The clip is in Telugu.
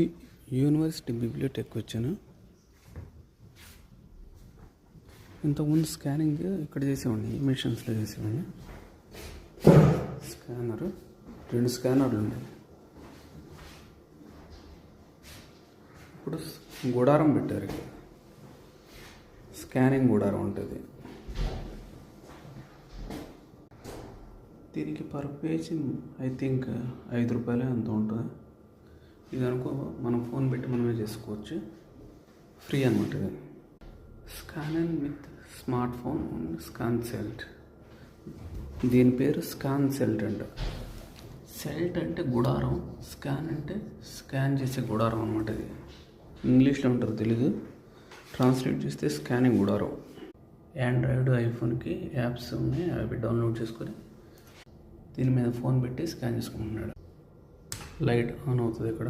ఈ యూనివర్సిటీ బిబ్లియోటెక్ వచ్చాను ఇంతకుముందు స్కానింగ్ ఇక్కడ చేసేవాడిని మిషన్స్లో చేసేవాడిని. స్కానర్ రెండు స్కానర్లు ఉన్నాయి. ఇప్పుడు గుడారం పెట్టారు స్కానింగ్ గుడారం ఉంటుంది. దీనికి పర్ పేజ్ ఐ థింక్ ఐదు రూపాయలే అంత ఉంటుంది. ఇది అనుకో మనం ఫోన్ పెట్టి మనమే చేసుకోవచ్చు. ఫ్రీ అనమాట ఇది. Scan with smart phone scan సెల్ట్ దీని పేరు స్కాన్ సెల్ట్ అంట. సెల్ట్ అంటే గుడారం స్కాన్ అంటే స్కాన్ చేసే గుడారం అనమాట ఇది. ఇంగ్లీష్లో ఉంటారు తెలుగు. ట్రాన్స్లేట్ చేస్తే స్కానింగ్ గుడారం. ఆండ్రాయిడ్ ఐఫోన్కి యాప్స్ ఉన్నాయి అవి డౌన్లోడ్ చేసుకొని దీని మీద ఫోన్ పెట్టి స్కాన్ చేసుకుంటున్నాడు. లైట్ ఆన్ అవుతుంది ఇక్కడ.